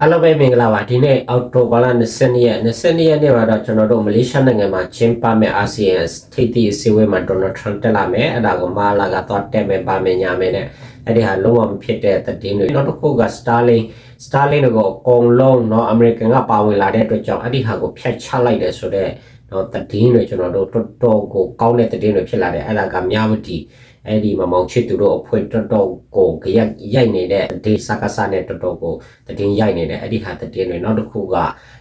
အားလုံးပဲမင်္ဂလာပါဒီနေ့အောက်တိုဘာလ22ရက်22ရက်နေ့မှာတော့ကျွန်တော်တို့မလေးရှားနိုင်ငံမှာကျင်းပမယ့် ASEAN ထိပ်သီးအစည်းအဝေးမှာ Donald Trump တက်လာမယ်အဲ့ဒါကိုမာလာကသွားတက်မယ်ပါမယ်ညာမယ်နဲ့အဲ့ဒီဟာလုံးဝမဖြစ်တဲ့သတင်းတွေနောက်တစ်ခုက Starlink Starlink ကိုအကုန်လုံးเนาะ American ကပါဝင်လာတဲ့အတွက်ကြောင့်အဲ့ဒီဟာကိုဖျက်ချလိုက်တယ်ဆိုတော့တော့သတင်းတွေကျွန်တော်တို့တော်တော်ကိုကောင်းတဲ့သတင်းတွေဖြစ်လာတယ်အဲ့ဒါကမြဝတီ အဲ့ဒီမမောင်ချစ်သူတို့အဖွဲ့တော်တော်ကိုကြက်ရိုက်နေတဲ့ဒေစကားစနဲ့တော်တော်ကိုတည်င်းရိုက်နေတဲ့အဲ့ဒီဟာတည်င်းတွေနောက်တစ်ခုက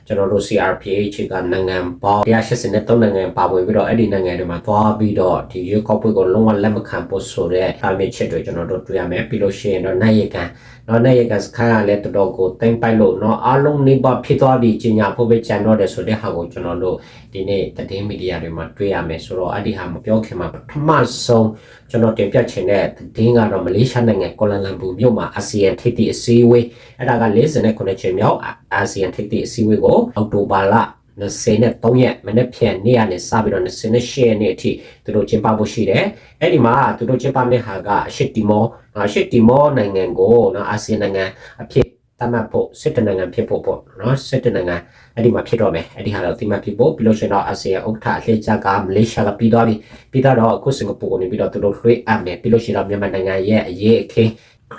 ကျွန်တော်တို့ CRPH ကနိုင်ငံပေါင်း183နိုင်ငံပါဝင်ပြီးတော့အဲ့ဒီနိုင်ငံတွေမှာသွားပြီးတော့ဒီရွေးကောက်ပွဲကိုလုံးဝလက်မခံဖို့ဆိုတဲ့ climate change တွေကျွန်တော်တို့တွေ့ရမယ်ပြီးလို့ရှိရင်တော့နိုင်ရကန်တော့နိုင်ရကန်စခန်းကလည်းတော်တော်ကိုတင်ပိုက်လို့တော့အားလုံးနေပါဖြစ်သွားပြီးကြီးညာဖို့ပဲကြံတော့တယ်ဆိုတဲ့ဟာကိုကျွန်တော်တို့ဒီနေ့တည်င်းမီဒီယာတွေမှာတွေ့ရမယ်ဆိုတော့အဲ့ဒီဟာမပြောခင်မှာပထမဆုံးကျွန်တော်တင်ပြချင်တဲ့သတင်းကတော့မလေးရှားနိုင်ငံကွာလာလမ်ပူမြို့မှာအာဆီယံထိပ်သီးအစည်းအဝေးအဲ့ဒါက49ချိန်မြောက်အာဆီယံထိပ်သီးအစည်းအဝေးကိုအောက်တိုဘာလ23ရက်မနေ့ဖြန်နေ့ကနေစပြီးတော့28ရက်နေ့အထိသူတို့ကျင်းပဖို့ရှိတယ်။အဲ့ဒီမှာသူတို့ကျင်းပမယ့်ဟာကအရှစ်တီမောအရှစ်တီမောနိုင်ငံကိုနော်အာဆီယံနိုင်ငံအဖြစ် တတ်မှတ်ဖို့စစ်တနိုင်ငံဖြစ်ဖို့ပေါ့နော်စစ်တနိုင်ငံအဲ့ဒီမှာဖြစ်တော့မယ်အဲ့ဒီဟာတော့ဒီမှာဖြစ်ဖို့ပြီးလို့ရှိရင်တော့အာဆီယံဥက္ကဋ္ဌအလှည့်ကျကမလေးရှားကပြီးသွားပြီပြီးတော့အခုစင်ကာပူကိုနေပြီးတော့သူတို့လွှဲအပ်မယ်ပြီးလို့ရှိရင်တော့မြန်မာနိုင်ငံရဲ့အရေးအခင်း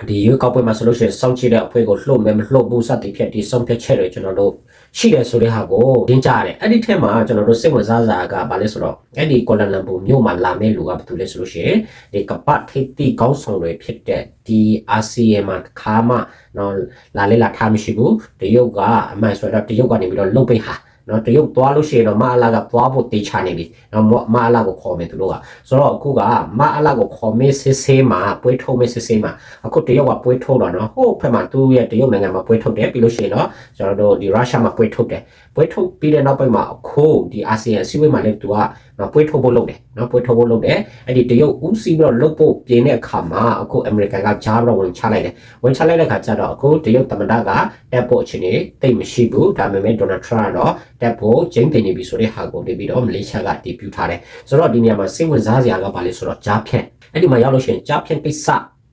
ဒီရွေးကောက်ပွဲမှာဆိုလို့ရှိရင်စောင့်ကြည့်တဲ့အဖွဲ့ကိုလှုပ်မယ်မလှုပ်ဘူးစသည်ဖြင့်ဒီဆုံးဖြတ်ချက်တွေကျွန်တော်တို့ရှိတယ်ဆိုတဲ့ဟာကိုသင်ကြားရတယ်အဲ့ဒီထက်မှာကျွန်တော်တို့စိတ်ဝင်စားစရာကဘာလဲဆိုတော့အဲ့ဒီကွာလာလမ်ပူမြို့မှာလာမယ့်လူကဘာတူလဲဆိုလို့ရှိရင်ဒီကပတ်ထိပ်တီကောင်းဆောင်တွေဖြစ်တဲ့ဒီအာဆီယံမှာခါမှတော့လာလေလာထားမရှိဘူးတရုတ်ကအမှန်ဆိုတော့တရုတ်ကနေပြီးတော့လှုပ်ပိတ်ဟာ နော်တရုတ်သွားလို့ရှိရင်တော့မအလာကသွားဖို့တေးချနေပြီနော်မအလာကိုခေါ်မယ်သူတို့ကဆိုတော့အခုကမအလာကိုခေါ်မေးစစ်ဆေးမှာပွဲထုတ်မေးစစ်ဆေးမှာအခုတရုတ်ကပွဲထုတ်တော့နော်ဟိုဖက်မှာသူ့ရဲ့တရုတ်နိုင်ငံမှာပွဲထုတ်တယ်ပြီးလို့ရှိရင်တော့ကျွန်တော်တို့ဒီရုရှားမှာပွဲထုတ်တယ်ပွဲထုတ်ပြီးတဲ့နောက်ပိုင်းမှာအခုဒီအာဆီယံအစည်းအဝေးမှာလည်းသူက နော်ပွဲထုတ်ဖို့လုပ်တယ်နော်ပွဲထုတ်ဖို့လုပ်တယ်အဲ့ဒီတရုတ်ဦးစီးပြီးတော့လုပ်ဖို့ပြင်တဲ့အခါမှာအခုအမေရိကန်ကဂျားတော့ဝင်ချလိုက်တယ်ဝင်ချလိုက်တဲ့အခါကျတော့အခုတရုတ်သမ္မတကတက်ဖို့အခြေအနေတိတ်မရှိဘူးဒါပေမဲ့ဒေါ်နယ်ထရန့်တော့တက်ဖို့ကျင်းတင်နေပြီဆိုတဲ့ဟာကိုနေပြီးတော့မလေးရှားကတည်ပြုထားတယ်ဆိုတော့ဒီနေရာမှာစိတ်ဝင်စားစရာကဘာလဲဆိုတော့ဂျားဖြန့်အဲ့ဒီမှာရောက်လို့ရှိရင်ဂျားဖြန့်ကိစ္စ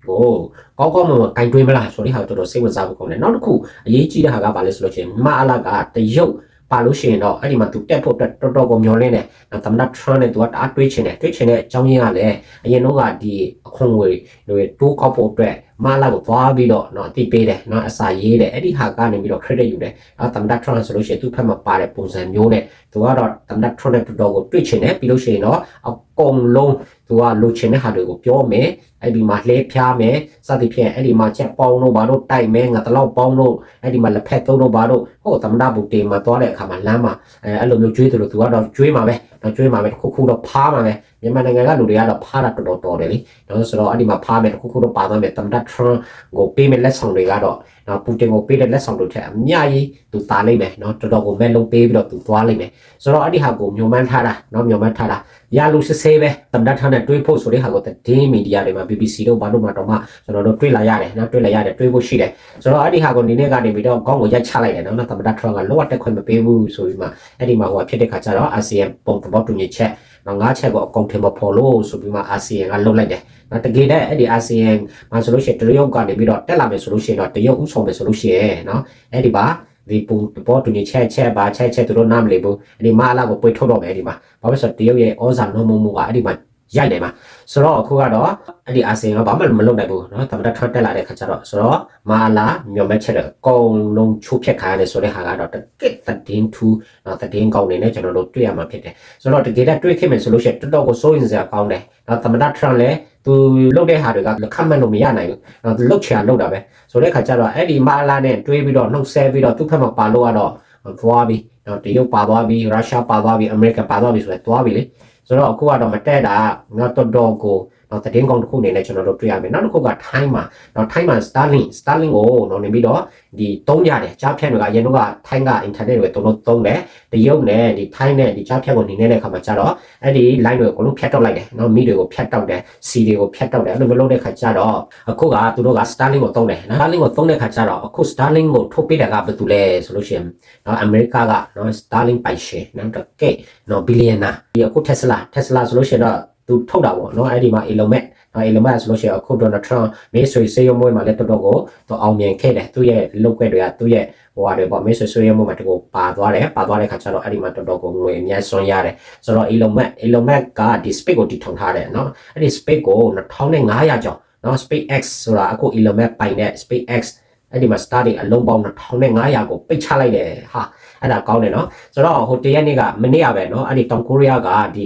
ကိုကောင်းကောင်းမွန်မွန်ကင်တွင်းမလားဆိုတဲ့ဟာတော်တော်စိတ်ဝင်စားဖို့ကောင်းတယ်နောက်တစ်ခုအရေးကြီးတဲ့ဟာကဘာလဲဆိုလို့ရှိရင်မအလာကတရုတ် ပါလို့ရှိရင်တော့အဲ့ဒီမှာသူတက်ဖို့အတွက်တော်တော်ကိုမျောလင်းတယ်။သမ္မတထရန့်နဲ့သူကတအားတွေးချင်တယ်။တွေးချင်တဲ့အကြောင်းရင်းကလည်းအရင်တော့ကဒီအခွန်ငွေတွေတိုးကောက်ဖို့အတွက်မလာကိုသွားပြီးတော့เนาะအတိပေးတယ်เนาะအစာရေးတယ်အဲ့ဒီဟာကနေပြီးတော့ credit ယူတယ်။နောက်သမ္မတထရန့်ဆိုလို့ရှိရင်သူ့ဖက်မှာပါတဲ့ပုံစံမျိုးနဲ့သူကတော့သမ္မတထရန့်နဲ့တော်တော်ကိုတွေးချင်တယ်ပြီးလို့ရှိရင်တော့အကုန်လုံးသူကလိုချင်တဲ့ဟာတွေကိုပြောမယ် အဲ့ဒီမှာလှဲဖျားမယ်စသဖြင့်အဲ့ဒီမှာချက်ပေါင်းတို့ဘာတို့တိုက်မယ်ငါတလောက်ပေါင်းတို့အဲ့ဒီမှာလက်ဖက်သုံးတို့ဘာတို့ဟိုသမ္မတဘူတေမှာသွားတဲ့အခါမှာလမ်းမှာအဲအဲ့လိုမျိုးကျွေးတယ်လို့သူကတော့ကျွေးမှာပဲတော့ကျွေးမှာပဲခုခုတော့ဖားမှာပဲမြန်မာနိုင်ငံကလူတွေကတော့ဖားတာတော်တော်တော်တယ်လေနော်ဆိုတော့အဲ့ဒီမှာဖားမယ်ခုခုတော့ပါသွားမယ်သမ္မတထရန့်ကိုပေးမယ်လက်ဆောင်တွေကတော့ နော်ပူတင်ကိုပေးတဲ့လက်ဆောင်တွေထက်အများကြီးသူတားလိုက်မယ်နော်တော်တော်ကိုမဲ့လုံးပေးပြီးတော့သူသွားလိုက်မယ်ဆိုတော့အဲ့ဒီဟာကိုညှို့မှန်းထားတာနော်ညှို့မှန်းထားတာရလူစစ်ဆေးပဲသမ္မတထရန့်နဲ့တွေးဖို့ဆိုတဲ့ဟာကိုတင်းမီဒီယာတွေမှာ BBC တို့ဘာလို့မှတော့မှကျွန်တော်တို့တွေးလာရတယ်နော်တွေးလာရတယ်တွေးဖို့ရှိတယ်ဆိုတော့အဲ့ဒီဟာကိုဒီနေ့ကနေပြီးတော့ကောင်းကိုရိုက်ချလိုက်တယ်နော်သမ္မတထရန့်ကလောကတက်ခွင့်မပေးဘူးဆိုပြီးမှအဲ့ဒီမှာဟိုဖြစ်တဲ့ခါကျတော့အာဆီယံပုံသဘောတူညီချက် နော်ငါးချက်ကိုအကုန်ထင်မဖော်လို့ဆိုပြီးမှအာဆီယံကလှုပ်လိုက်တယ်နော်တကယ်တည်းအဲ့ဒီအာဆီယံမှာဆိုလို့ရှိရင်တရုတ်ကနေပြီးတော့တက်လာမယ်ဆိုလို့ရှိရင်တော့တရုတ်ဥဆောင်မယ်ဆိုလို့ရှိရင်နော်အဲ့ဒီပါဒီပုံပေါ်တူညီချက်ချက်ပါချက်ချက်သူတို့နားမလည်ဘူးအဲ့ဒီမအလာကိုပွေထုတ်တော့မယ်အဲ့ဒီမှာဘာလို့ဆိုတော့တရုတ်ရဲ့ဩဇာနှုံးမှုကအဲ့ဒီမှာ ရိုက်တယ်မှာဆိုတော့အခုကတော့အဲ့ဒီအာဆီယံကဘာမှမလုပ်နိုင်ဘူးเนาะသမ္မတထပ်တက်လာတဲ့ခါကျတော့ဆိုတော့မာလာမျော်မဲ့ချက်တော့အကုန်လုံးချိုးဖြက်ခါရတယ်ဆိုတဲ့ဟာကတော့တကက်သတင်းထူးเนาะသတင်းကောင်းနေနဲ့ကျွန်တော်တို့တွေ့ရမှာဖြစ်တယ်ဆိုတော့တကယ်တော့တွေ့ခဲ့မယ်ဆိုလို့ရှိရင်တော်တော်ကိုစိုးရင်စရာကောင်းတယ်เนาะသမ္မတထရန့်လည်းသူလုပ်တဲ့ဟာတွေကလက်ခံမှတ်လို့မရနိုင်ဘူးเนาะသူလုပ်ချင်လုပ်တာပဲဆိုတဲ့ခါကျတော့အဲ့ဒီမာလာနဲ့တွေးပြီးတော့နှုတ်ဆက်ပြီးတော့သူ့ဖက်မှာပါလို့ကတော့သွားပြီเนาะတရုတ်ပါသွားပြီရုရှားပါသွားပြီအမေရိကန်ပါသွားပြီဆိုတော့သွားပြီလေ ဆိုတော့အခုကတော့မတက်တာငါတော်တော်ကိုနော် သတင်းကောင်းတစ်ခုအနေနဲ့ကျွန်တော်တို့တွေ့ရမယ်နောက်တစ်ခုကထိုင်းမှာနော်ထိုင်းမှာ Starlink Starlink ကိုနော်နေပြီးတော့ဒီတုံးရတယ်ကြားဖြတ်တွေကအရင်တော့ထိုင်းက internet တွေတုံးလို့တုံးတယ်တရုတ်နဲ့ဒီထိုင်းနဲ့ဒီကြားဖြတ်ကိုနေနေတဲ့အခါမှာကျတော့အဲ့ဒီ line တွေကိုအကုန်လုံးဖြတ်တောက်လိုက်တယ်နော်မိတွေကိုဖြတ်တောက်တယ်စီတွေကိုဖြတ်တောက်တယ်အဲ့လိုမျိုးလုပ်တဲ့ခါကျတော့အခုကသူတို့က Starlink ကိုတုံးတယ်နော် Starlink ကိုတုံးတဲ့ခါကျတော့အခု Starlink ကိုထုတ်ပေးတာကဘယ်သူလဲဆိုလို့ရှိရင်နော်အမေရိကကနော် Starlink ပိုင်ရှင်နော်တကဲနော်ဘီလီယံနာဒီအခု Tesla Tesla ဆိုလို့ရှိရင်တော့ သူထုတ်တာပေါ့နော်အဲ့ဒီမှာ element နော် element ဆိုလို့ရှိရင်အခု Donald Trump မေးဆွေဆေးရုံးမွေးမှာလည်းတော်တော်ကိုသူအောင်မြင်ခဲ့တယ်သူ့ရဲ့လုပ်ခွင့်တွေကသူ့ရဲ့ဟိုဟာတွေပေါ့မေးဆွေဆေးရုံးမွေးမှာတကူပါသွားတယ်ပါသွားတဲ့ခါကျတော့အဲ့ဒီမှာတော်တော်ကိုငွေအများစွန်းရတယ်ဆိုတော့ element element ကဒီ space ကိုတည်ထောင်ထားတယ်နော်အဲ့ဒီ space ကို2500ကျော်နော် SpaceX ဆိုတာအခု element ပိုင်တဲ့ SpaceX အဲ့ဒီမှာ starting အလုံးပေါင်း2500ကိုပိတ်ချလိုက်တယ်ဟာအဲ့ဒါကောင်းတယ်နော်ဆိုတော့ဟိုတရက်နေ့ကမနေ့ကပဲနော်အဲ့ဒီတောင်ကိုရီးယားကဒီ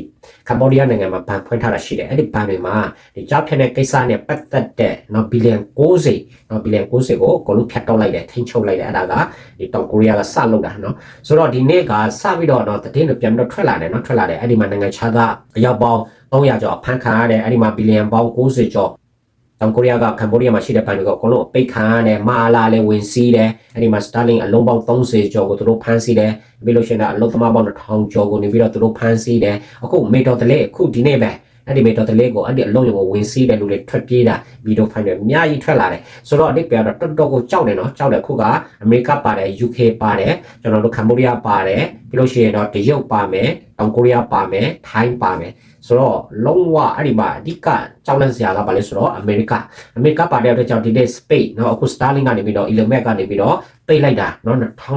ကမ္ဘောဒီးယားနိုင်ငံမှာဘန်ဖွင့်ထားတာရှိတယ်အဲ့ဒီဘန်တွေမှာဒီကြောက်ဖြတ်တဲ့ကိစ္စနဲ့ပတ်သက်တဲ့နော်ဘီလီယံ60နော်ဘီလီယံ60ကိုအကုန်လုံးဖြတ်တောက်လိုက်တယ်ထိန်းချုပ်လိုက်တယ်အဲ့ဒါကဒီတောင်ကိုရီးယားကစလုပ်တာနော်ဆိုတော့ဒီနေ့ကစပြီးတော့နော်တည်င်းတွေပြန်ပြီးတော့ထွက်လာတယ်နော်ထွက်လာတယ်အဲ့ဒီမှာနိုင်ငံခြားသားအရောက်ပေါင်း300ကျော်အဖမ်းခံရတယ်အဲ့ဒီမှာဘီလီယံပေါင်း90ကျော် တောင်ကိုရီးယားကကမ္ဘောဒီးယားမှာရှိတဲ့ဘဏ်တွေကအကုန်လုံးပိတ်ခံရတယ်မာလာလည်းဝင်စီးတယ်အဲ့ဒီမှာစတာလင်အလုံးပေါင်း30ကျော်ကိုသူတို့ဖမ်းဆီးတယ်ပြီးလို့ရှိရင်အလုံးသမားပေါင်း1000ကျော်ကိုနေပြီးတော့သူတို့ဖမ်းဆီးတယ်အခုမေတော်တလေအခုဒီနေ့ပဲအဲ့ဒီမေတော်တလေကိုအဲ့ဒီအလုံးကိုဝင်စီးတယ်လူတွေထွက်ပြေးတာဗီဒီယိုဖိုင်တွေအများကြီးထွက်လာတယ်ဆိုတော့အဓိပ္ပာယ်တော့တော်တော်ကိုကြောက်တယ်နော်ကြောက်တယ်ခုကအမေရိကပါတယ် UK ပါတယ်ကျွန်တော်တို့ကမ္ဘောဒီးယားပါတယ်ပြီးလို့ရှိရင်တော့တရုတ်ပါမယ်တောင်ကိုရီးယားပါမယ်ထိုင်းပါမယ် ဆိုတော့လုံးဝအဲ့ဒီမှာအဓိကကြောက်လန့်စရာကဘာလဲဆိုတော့အမေရိကအမေရိကပါတဲ့အတွက်ကြောင့်ဒီနေ့ space เนาะအခု Starlink ကနေပြီးတော့ Elon Musk ကနေပြီးတော့ပိတ်လိုက်တာเนาะ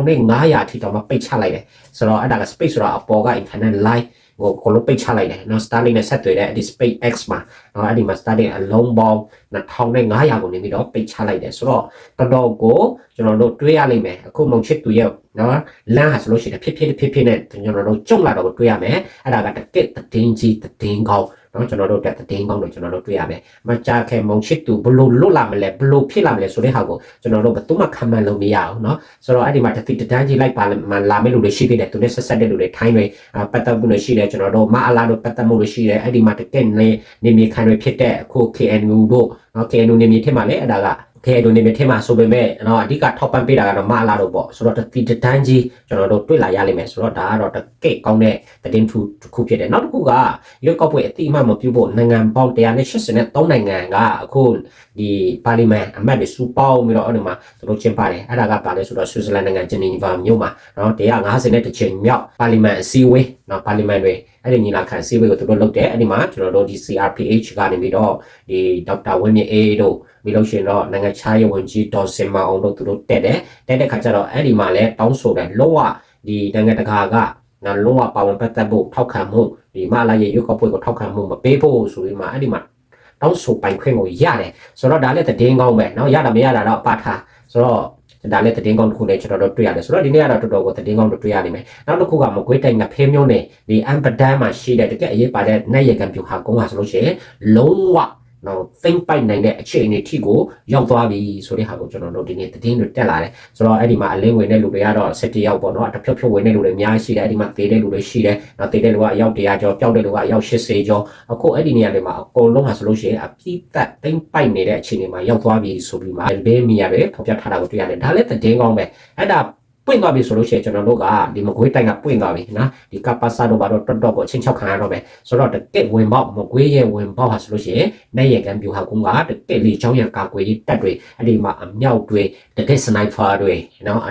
1500အထိတောင်မှပိတ်ချလိုက်တယ်ဆိုတော့အဲ့ဒါက space ဆိုတာအပေါ်က internet line ဟိုအကုန်လုံးပိတ်ချလိုက်တယ်နော် Starlink နဲ့ဆက်သွယ်တဲ့အဲ့ဒီ SpaceX မှာနော်အဲ့ဒီမှာ Starlink အလုံးပေါင်း2500ကိုနေပြီးတော့ပိတ်ချလိုက်တယ်ဆိုတော့တော်တော်ကိုကျွန်တော်တို့တွေးရလိမ့်မယ်အခုမုံချစ်သူရဲ့နော်လမ်းဟာဆိုလို့ရှိရင်ဖြစ်ဖြစ်ဖြစ်ဖြစ်နဲ့ကျွန်တော်တို့ကြုံလာတော့ကိုတွေးရမယ်အဲ့ဒါကတကက်တင်းကြီးတင်းကောင်း နော်ကျွန်တော်တို့တက်တင်းကောင်းလို့ကျွန်တော်တို့တွေ့ရမယ်မကြခင်မုံချစ်သူဘလို့လွတ်လာမလဲဘလို့ဖြစ်လာမလဲဆိုတဲ့ဟာကိုကျွန်တော်တို့ဘယ်သူမှခံမှန်းလို့မရအောင်နော်ဆိုတော့အဲ့ဒီမှာတတိတန်းကြီးလိုက်ပါမှလာမဲ့လူတွေရှိသေးတယ်သူနဲ့ဆက်ဆက်တဲ့လူတွေထိုင်းတွေပတ်သက်မှုတွေရှိတယ်ကျွန်တော်တို့မအလာတို့ပတ်သက်မှုတွေရှိတယ်အဲ့ဒီမှာတကယ်နေနေမြေခံတွေဖြစ်တဲ့အခု KNU တို့နော် KNU နေမြေထက်မှလည်းအဲ့ဒါက ခဲဒိုနေမထင်မှာဆိုပေမဲ့เนาะအဓိကထောက်ပံ့ပေးတာကတော့မအလားတော့ပေါ့ဆိုတော့ဒီတန်းကြီးကျွန်တော်တို့တွေ့လာရလိမ့်မယ်ဆိုတော့ဒါကတော့တကယ့်ကောင်းတဲ့သတင်းထူတစ်ခုဖြစ်တယ်နောက်တစ်ခုကရွေးကောက်ပွဲအတိအမှန်မပြုဖို့နိုင်ငံပေါင်း183နိုင်ငံကအခုဒီပါလီမန်အမတ်တွေစူပေါင်းပြီးတော့အဲ့ဒီမှာသူတို့ကျင်းပတယ်အဲ့ဒါကပါလဲဆိုတော့ဆွစ်ဇာလန်နိုင်ငံဂျနီဗာမြို့မှာเนาะ150နဲ့တစ်ချိန်မြောက်ပါလီမန်အစည်းအဝေး เนาะပါလီမန်တွေအဲ့ဒီညီလာခံအစည်းအဝေးကိုသူတို့လုပ်တယ်အဲ့ဒီမှာကျွန်တော်တို့ဒီ CRPH ကနေပြီးတော့ဒီဒေါက်တာဝင်းမြင့်အေးတို့ပြီးလို့ရှိရင်တော့နိုင်ငံခြားရေးဝန်ကြီးဒေါ်စင်မအောင်တို့သူတို့တက်တယ်တက်တဲ့ခါကျတော့အဲ့ဒီမှာလည်းတောင်းဆိုတယ်လောကဒီနိုင်ငံတကာကနော်လုံးဝပါဝင်ပတ်သက်ဖို့ထောက်ခံမှုဒီမလာရဲ့ရုပ်ကပွေကိုထောက်ခံမှုမပေးဖို့ဆိုပြီးမှအဲ့ဒီမှာတောင်းဆိုပိုင်ခွင့်ကိုရတယ်ဆိုတော့ဒါလည်းတည်င်းကောင်းပဲเนาะရတာမရတာတော့အပါထားဆိုတော့ ဒါလည်းတည်င်းကောင်းတစ်ခုလည်းကျွန်တော်တို့တွေ့ရတယ်ဆိုတော့ဒီနေ့ကတော့တော်တော်ကိုတည်င်းကောင်းတို့တွေ့ရနိုင်မယ်နောက်တစ်ခုကမကွေးတိုင်ငဖေးမျိုးနဲ့ဒီအမ်ပဒန်မှာရှိတဲ့တကယ်အရေးပါတဲ့နိုင်ရကံပြူဟာကုန်းဟာဆိုလို့ရှိရင်လုံးဝ နော်သိမ့်ပိုက်နိုင်တဲ့အခြေအနေထိကိုရောက်သွားပြီဆိုတဲ့ဟာကိုကျွန်တော်တို့ဒီနေ့သတင်းတွေတက်လာတယ်ဆိုတော့အဲ့ဒီမှာအလင်းဝင်တဲ့လူတွေကတော့၁၇ယောက်ပေါ့နော်တစ်ဖြုတ်ဖြုတ်ဝင်တဲ့လူတွေအများကြီးရှိတယ်အဲ့ဒီမှာသေတဲ့လူတွေရှိတယ်နော်သေတဲ့လူကအယောက်100ကျော်ပျောက်တဲ့လူကအယောက်80ကျော်အခုအဲ့ဒီနေရာတွေမှာအကုန်လုံးဟာဆိုလို့ရှိရင်အပြည့်သက်သိမ့်ပိုက်နေတဲ့အခြေအနေမှာရောက်သွားပြီဆိုပြီးမှဘေးမီယာတွေဖော်ပြထားတာကိုတွေ့ရတယ်ဒါလည်းသတင်းကောင်းပဲအဲ့ဒါ ပွင့်သွားပြီဆိုလို့ရှိရင်ကျွန်တော်တို့ကဒီမကွေးတိုင်ကပွင့်သွားပြီနော်ဒီကပ္ပစာတို့ဘာတော့တော်တော်ကိုချင်းချောက်ခံရတော့ပဲဆိုတော့တကက်ဝင်ပေါက်မကွေးရဲ့ဝင်ပေါက်ဟာဆိုလို့ရှိရင်နိုင်ရကံပြူဟာကုန်းကတကက်လေးချောင်းရကာကွယ်ရေးတက်တွေအဲ့ဒီမှာအမြောက်တွေတကက်စနိုက်ဖာတွေနော်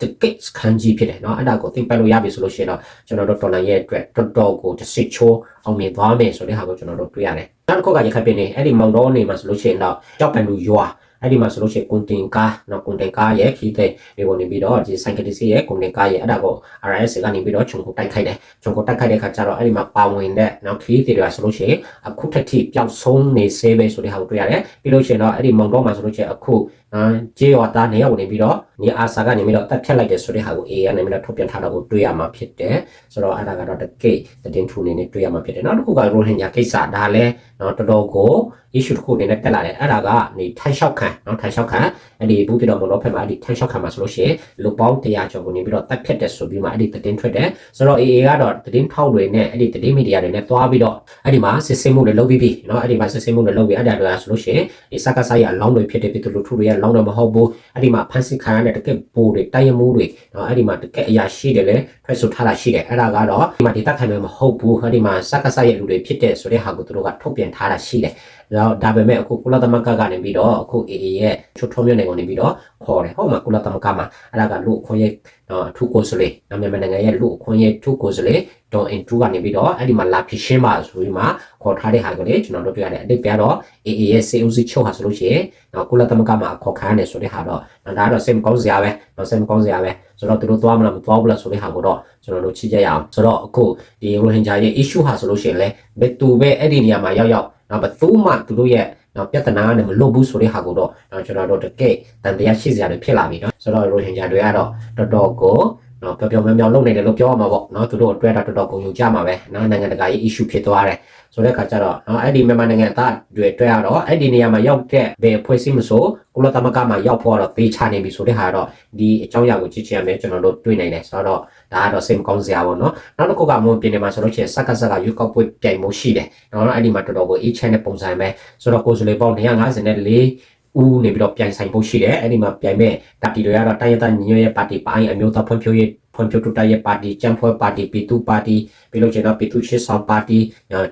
တကက်ခန်းကြီးဖြစ်တယ်เนาะအဲ့ဒါကိုသိပတ်လို့ရပြီဆိုလို့ရှိရင်တော့ကျွန်တော်တို့တော်လန်ရဲ့အတွက်တော်တော်ကိုတစ်စစ်ချိုးအောင်မြင်သွားမယ်ဆိုတဲ့ဟာကိုကျွန်တော်တို့တွေ့ရတယ်နောက်တစ်ခုကရခိုင်ပြည်နယ်အဲ့ဒီမောင်တော်နေမှာဆိုလို့ရှိရင်တော့ကြောက်ပန်လူရွာ အဲ့ဒီမှာဆိုလို့ရှိရင်ကွန်တင်ကားနော်ကွန်တင်ကားရဲ့ခီးတဲ့ဒီကိုနေပြီးတော့ဒီဆိုင်ကတီစီရဲ့ကွန်တင်ကားရဲ့အဲ့ဒါကို RS ကနေပြီးတော့ခြုံကိုတိုက်ခိုက်တယ်ခြုံကိုတိုက်ခိုက်တဲ့ခါကျတော့အဲ့ဒီမှာပါဝင်တဲ့နော်ခီးတွေတွေကဆိုလို့ရှိရင်အခုထက်ထိပျောက်ဆုံးနေစေပဲဆိုတဲ့ဟာကိုတွေ့ရတယ်ပြီးလို့ရှိရင်တော့အဲ့ဒီမောင်တော့မှာဆိုလို့ရှိရင်အခုနော်ကြေးရောသားနေရောက်နေပြီးတော့ နေအာစာကနေပြီးတော့တက်ဖြတ်လိုက်တယ်ဆိုတဲ့ဟာကို AA ကနေပြီးတော့ထုတ်ပြန်ထားတာကိုတွေ့ရမှာဖြစ်တယ်ဆိုတော့အဲ့ဒါကတော့တကယ်တင်ထူနေနေတွေ့ရမှာဖြစ်တယ်နောက်တစ်ခုကရိုဟင်ဂျာကိစ္စဒါလည်းနော်တော်တော်ကို issue တစ်ခုအနေနဲ့တက်လာတယ်အဲ့ဒါကနေထိုင်လျှောက်ခံနော်ထိုင်လျှောက်ခံအဲ့ဒီဘူးပြတော်မလို့ဖက်မှာအဲ့ဒီထိုင်လျှောက်ခံမှာဆိုလို့ရှိရင်လူပေါင်း100ကျော်ကိုနေပြီးတော့တက်ဖြတ်တယ်ဆိုပြီးမှအဲ့ဒီတင်ထွက်တယ်ဆိုတော့ AA ကတော့တင်ထောက်တွေနဲ့အဲ့ဒီတင်မီဒီယာတွေနဲ့သွားပြီးတော့အဲ့ဒီမှာစစ်ဆေးမှုတွေလုပ်ပြီးပြီနော်အဲ့ဒီမှာစစ်ဆေးမှုတွေလုပ်ပြီးအဲ့ဒါတွေဆိုလို့ရှိရင်ဒီစကားဆိုင်ရအလောင်းတွေဖြစ်တဲ့ပြည်သူလူထုတွေကလောင်းတော့မဟုတ်ဘူးအဲ့ဒီမှာဖန်ဆီးခံရတဲ့တကယ်ပိုးတွေတိုင်ရမှုတွေနော်အဲ့ဒီမှာတကယ်အရာရှိတယ်လေထွက်ဆိုထားတာရှိတယ်အဲ့ဒါကတော့ဒီမှာဒေတာခံတွေမဟုတ်ဘူးအဲ့ဒီမှာစကားဆိုင်ရလူတွေဖြစ်တဲ့ဆိုတဲ့ဟာကိုသူတို့ကထုတ်ပြန်ထားတာရှိတယ်တော့ဒါပေမဲ့အခုကုလသမဂ္ဂကနေပြီးတော့အခု AA ရဲ့ချွတ်ထုံးမြနေကနေပြီးတော့ခေါ်တယ်ဟုတ်မှာကုလသမဂ္ဂမှာအဲ့ဒါကလူအခွင့်ရေးတော့အထူးကိုယ်စားလှယ်နာမည်နိုင်ငံရဲ့လူအခွင့်ရေးထူးကိုယ်စားလှယ် ဒေါ်အင်ထူကနေပြီးတော့အဲ့ဒီမှာလာဖြစ်ရှင်းပါဆိုပြီးမှခေါ်ထားတဲ့ဟာကလေးကျွန်တော်တို့တွေ့ရတယ်အတိတ်ပြတော့ AA ရဲ့စေဦးစီးချုပ်ဟာဆိုလို့ရှိရင်နော်ကုလသမဂ္ဂမှာခေါ်ခိုင်းတယ်ဆိုတဲ့ဟာတော့နော်ဒါကတော့စိတ်မကောင်းစရာပဲနော်စိတ်မကောင်းစရာပဲဆိုတော့သူတို့သွားမလားမသွားဘူးလားဆိုတဲ့ဟာကိုတော့ကျွန်တော်တို့ချိကြရအောင်ဆိုတော့အခုဒီရိုဟင်ဂျာရဲ့ issue ဟာဆိုလို့ရှိရင်လေဘယ်သူပဲအဲ့ဒီနေရာမှာရောက်ရောက်နော်ဘယ်သူမှသူတို့ရဲ့နော်ပြဿနာနဲ့မလွတ်ဘူးဆိုတဲ့ဟာကိုတော့နော်ကျွန်တော်တို့တကယ်တန်တရားရှိစရာတွေဖြစ်လာပြီနော်ဆိုတော့ရိုဟင်ဂျာတွေကတော့တော်တော်ကို နော်ပြောပြောမြောင်မြောင်လုပ်နေတယ်လို့ပြောရမှာပေါ့နော်သူတို့အတွက်တော့တော်တော်ကိုယုံကြမှာပဲနော်နိုင်ငံတကာရေး issue ဖြစ်သွားတယ်ဆိုတဲ့အခါကျတော့နော်အဲ့ဒီမြန်မာနိုင်ငံသားတွေအတွက်ကတော့အဲ့ဒီနေရာမှာရောက်တဲ့ဘယ်ဖွဲ့စည်းမဆိုကုလသမဂ္ဂမှာရောက်ဖို့တော့ပေးချနေပြီဆိုတဲ့ဟာတော့ဒီအကြောင်းအရာကိုကြည့်ချင်ရမယ်ကျွန်တော်တို့တွေ့နိုင်တယ်ဆိုတော့ဒါကတော့စိတ်မကောင်းစရာပေါ့နော်နောက်တစ်ခုကမွန်ပြည်နယ်မှာဆိုလို့ရှိရင်စက္ကစကရွေးကောက်ပွဲပြိုင်မှုရှိတယ်နော်အဲ့ဒီမှာတော်တော်ကို A channel ပုံစံပဲဆိုတော့ကိုယ်စလေပေါင်း154 ဦးနေပြီးတော့ပြိုင်ဆိုင်ဖို့ရှိတယ်အဲ့ဒီမှာပြိုင်မဲ့ပါတီတွေကတော့တိုင်းရသားညီညွတ်ရေးပါတီပိုင်းအမျိုးသားဖွံ့ဖြိုးရေးဖွံ့ဖြိုးတိုးတက်ရေးပါတီကျန်းဖွဲ့ပါတီပြည်သူပါတီပြီးလို့ကျတော့ပြည်သူ့ရှေ့ဆောင်ပါတီ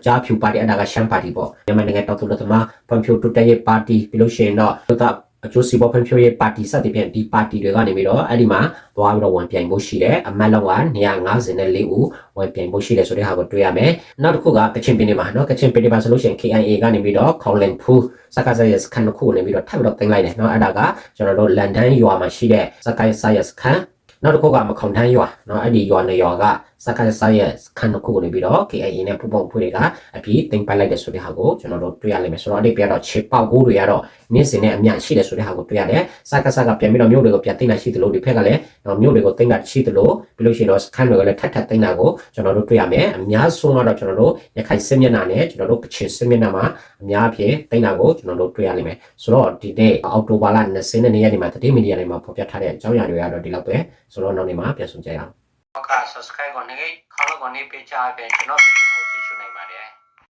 ကြားဖြူပါတီအဲ့ဒါကရှမ်းပါတီပေါ့မြန်မာနိုင်ငံတော်သူတော်သမားဖွံ့ဖြိုးတိုးတက်ရေးပါတီပြီးလို့ရှိရင်တော့တိုးတက် အကျိုးစီးပွားဖွံ့ဖြိုးရေးပါတီစသည်ဖြင့်ဒီပါတီတွေကနေပြီးတော့အဲ့ဒီမှာသွားပြီးတော့ဝင်ပြိုင်ဖို့ရှိတယ်အမတ်လောက်က254ဦးဝင်ပြိုင်ဖို့ရှိတယ်ဆိုတဲ့ဟာကိုတွေ့ရမယ်နောက်တစ်ခုကကချင်ပြည်နယ်မှာနော်ကချင်ပြည်နယ်မှာဆိုလို့ရှိရင် KIA ကနေပြီးတော့ခေါလင်ဖူးစကားဆိုင်စခန်းတစ်ခုနေပြီးတော့ထပ်ပြီးတော့တင်လိုက်တယ်နော်အဲ့ဒါကကျွန်တော်တို့လန်ဒန်ရွာမှာရှိတဲ့စကားဆိုင်စခန်းနောက်တစ်ခုကမခုံထန်းရွာနော်အဲ့ဒီရွာနဲ့ရွာက စကားဆိုင်စခန်းတစ်ခုနေပြီးတော့ KIA နဲ့ပူပေါင်းဖွဲ့တွေကအပြီးတင်ပိုက်လိုက်တယ်ဆိုတဲ့ဟာကိုကျွန်တော်တို့တွေ့ရလိမ့်မယ်ဆိုတော့အဲ့ဒီပြတော့ချေပေါက်ကိုတွေကတော့နေ့စဉ်နဲ့အမျှရှိတယ်ဆိုတဲ့ဟာကိုတွေ့ရတယ်စကားစကားပြန်ပြီးတော့မြို့တွေကိုပြန်တင်လာရှိသလိုဒီဖက်ကလည်းမြို့တွေကိုတင်လာရှိသလိုပြီးလို့ရှိရင်တော့စခန်းတွေကလည်းထပ်ထပ်တင်လာကိုကျွန်တော်တို့တွေ့ရမယ်အများဆုံးကတော့ကျွန်တော်တို့ရခိုင်စစ်မျက်နှာနဲ့ကျွန်တော်တို့ကချင်စစ်မျက်နှာမှာအများအပြားတင်လာကိုကျွန်တော်တို့တွေ့ရလိမ့်မယ်ဆိုတော့ဒီနေ့အောက်တိုဘာလ20ရက်နေ့မှာတတိမီဒီယာတွေမှာဖော်ပြထားတဲ့အကြောင်းအရာတွေကတော့ဒီလောက်ပဲဆိုတော့နောက်နေ့မှာပြန်ဆုံကြရအောင် ဟုတ်ကဲ့ subscribe ကိုနေခေါင်းကို